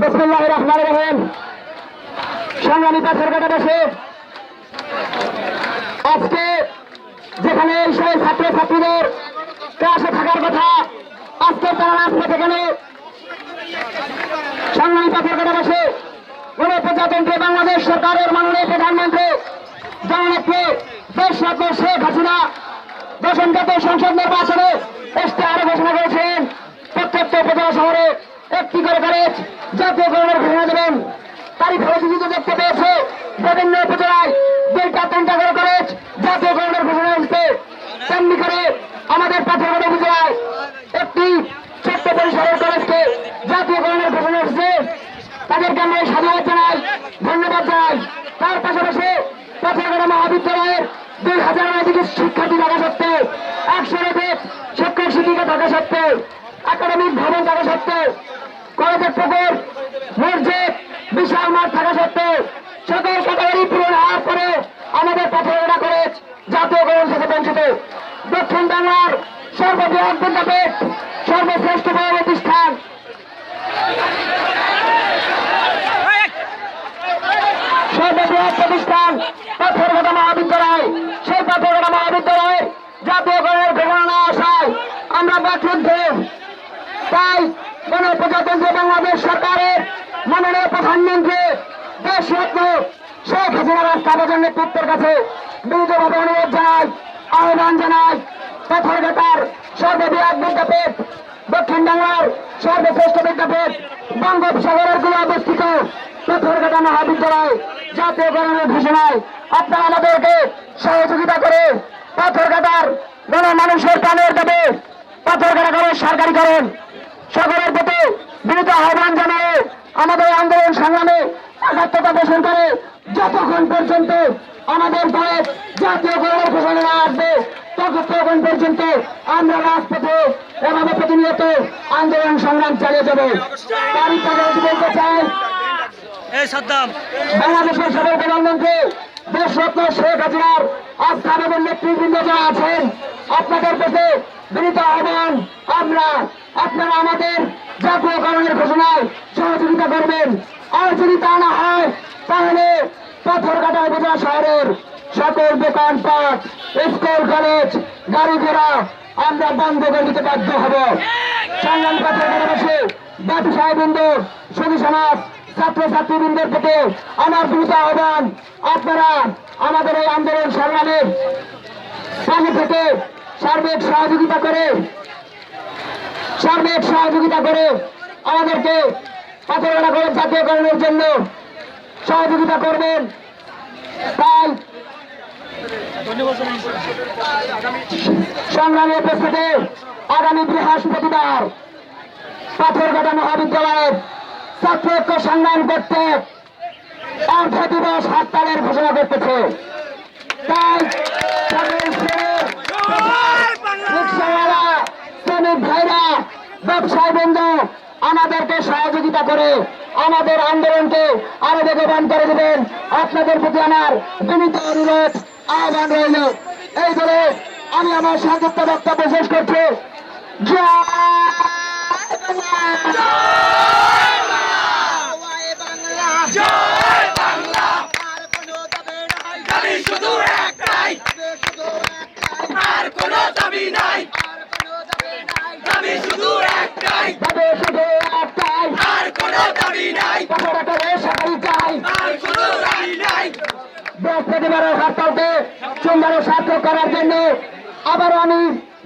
বিসমুল্লাহ রহমান রহিম। সংগ্রামী পাথর কাটা বসে আজকে যেখানে এই সেই ছাত্র ছাত্রীদের ক্লাসে থাকার কথা, আজকে তারা রাজপথে গেলে। সংগ্রামী পাথর কাটা বসে গণপ্রজাতন্ত্রী বাংলাদেশ সরকারের মাননীয় প্রধানমন্ত্রী জননেত্রী দেশরত্ন শেখ হাসিনা দশম জাতীয় সংসদ নির্বাচনে করে কলেজ জাতীয়করণের ঘোষণা দেবেন তারই ফলশ্রুতিতে দেখতে পেয়েছে। বিভিন্ন উপজেলায় দুইটা তিনটা করে কলেজ জাতীয়করণের ঘোষণা হচ্ছে তেমনি করে আমাদের পাথরগড় উপজেলায় একটি ছোট্ট পরিসরের কলেজকে জাতীয়করণের ঘোষণা হচ্ছে তাদেরকে আমরা সাধুবাদ জানাই, ধন্যবাদ জানাই। তার পাশাপাশি পাথরগড় মহাবিদ্যালয়ের দুই হাজার অধিক শিক্ষার্থী থাকা সত্ত্বেও, একশো অধিক শিক্ষক শিক্ষিকা থাকা সত্ত্বেও, একাডেমিক ভবন থাকা সত্ত্বেও কলেজের পুকুর, মসজিদ, বিশাল মাঠ থাকা সত্ত্বেও সকল ক্যাটাগরি পূরণ হওয়ার পরে আমাদের পাথরগড়া কলেজ জাতীয়করণ থেকে বঞ্চিত। দক্ষিণ বাংলার সর্ববৃহৎ বিদ্যাপীঠ, সর্বশ্রেষ্ঠ প্রতিষ্ঠান। সর্ববৃহৎ প্রতিষ্ঠান পাথরঘাটা মহাবিদ্যালয়। সেই পাথরঘাটা মহাবিদ্যালয়ে জাতীয়করণের ঘোষণা না আসায় আমরা ব্যথিত তাই গণপ্রজাতন্ত্রী বাংলাদেশ সরকারের মাননীয় প্রধানমন্ত্রী দেশরত্ন শেখ হাসিনা রাস্তাবাজার নেতৃত্বের কাছে বিনীতভাবে অনুরোধ জানাই, আহ্বান জানাই পাথরঘাটার সর্ববৃহৎ বিদ্যাপীঠ, দক্ষিণ বাংলার সর্বশ্রেষ্ঠ বিদ্যাপীঠ, বঙ্গোপসাগরেরগুলো অবস্থিত পাথরঘাটা মহাবিদ্যালয় জাতীয়করণের ঘোষণায় আপনারা আমাদেরকে সহযোগিতা করে পাথরঘাটার গণ মানুষের প্রাণের দেবে পাথরঘাটা করে সরকারিকরণ সকলের প্রতি বিনীত আহ্বান জানায় আমাদের আন্দোলন সংগ্রামে একাত্মতা পোষণ করে যতক্ষণ পর্যন্ত আমাদের দলে জাতীয়করণের ঘোষণা না আসবে ততক্ষণ পর্যন্ত আমরা রাজপথে এভাবে প্রতিনিয়ত আন্দোলন সংগ্রাম চালিয়ে যাব। তারই পাশাপাশি বলতে চাই বাংলাদেশের সাবেক প্রধানমন্ত্রী দেশরত্ন শেখ হাসিনার আস্থা এবং নেতৃবৃন্দ যারা আছেন আপনাদের কাছে বিনীত আহ্বান, আমরা আপনারা আমাদের জাতীয় জাতীয়করণের ঘোষণায় সহযোগিতা করবেন। আর যদি তা না হয়, তাহলে পাথরঘাটা উপজেলা শহরের সকল দোকানপাট স্কুল, কলেজ, গাড়ি ঘোড়া আমরা বন্ধ করে দিতে বাধ্য হব। সংগ্রাম পাথরঘাটা বসে ব্যবসায়ী বৃন্দ সুধী সমাজ ছাত্র ছাত্রীবৃন্দের প্রতি আমার দ্রুত আহ্বান, আপনারা আমাদের এই আন্দোলন সংগ্রামের সামনে থেকে সার্বিক সহযোগিতা করে, সার্বিক সহযোগিতা করে আমাদেরকে পাথরঘাটা করে জাতীয়করণের জন্য সহযোগিতা করবেন। তাই সংগ্রামী উপস্থিতি আগামী বৃহস্পতিবার পাথরঘাটা মহাবিদ্যালয়ের ছাত্র ঐক্য সংগ্রাম করতে অর্ধ দিবস হরতালের ঘোষণা করতেছে। তাই সকল শ্রেণির রিক্সাওয়ালা শ্রমিক ভাইরা ব্যবসায়ী বন্ধু আমাদেরকে সহযোগিতা করে আমাদের আন্দোলনকে আরও বেগবান করে দেবেন। আপনাদের প্রতি আমার বিনীত অনুরোধ, আহ্বান রইল। এই বলে আমি আমার সংযুক্ত বক্তব্য শেষ করছি। আর দাবি নাই। একটাই তবে শুধু একটাই আর কোনো দাবি নাই। কথা করে সবাই চাই। আর কোনো দাবি নাই। বৃহস্পতিবারের হরতালকে সোমবারে সার্থক করার জন্য আবারও আমি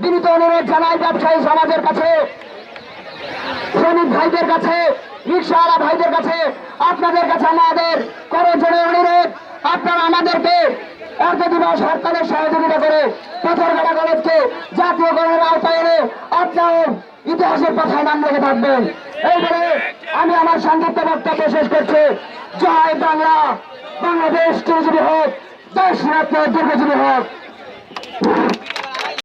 বিনীত অনুরোধ জানাই ব্যবসায়ী সমাজের কাছে শ্রমিক ভাইদের কাছে রিক্সাওয়ালা ভাইদের কাছে আপনাদের কাছে আমাদের করজোড়ে অনুরোধ। আপনারা আমাদেরকে অর্ধ দিবস হরতালের সহযোগিতা করে পাথরঘাটা কলেজকে জাতীয়করণের আওতায় এনে আপনার ইতিহাসের পাথায় নাম রেখে থাকবেন এই বলে আমি আমার সংক্ষিপ্ত বক্তব্য শেষ করছি। জয় বাংলা, বাংলাদেশ চিরজীবী হোক, দেশ রত্ন দুর্গজীবী হোক।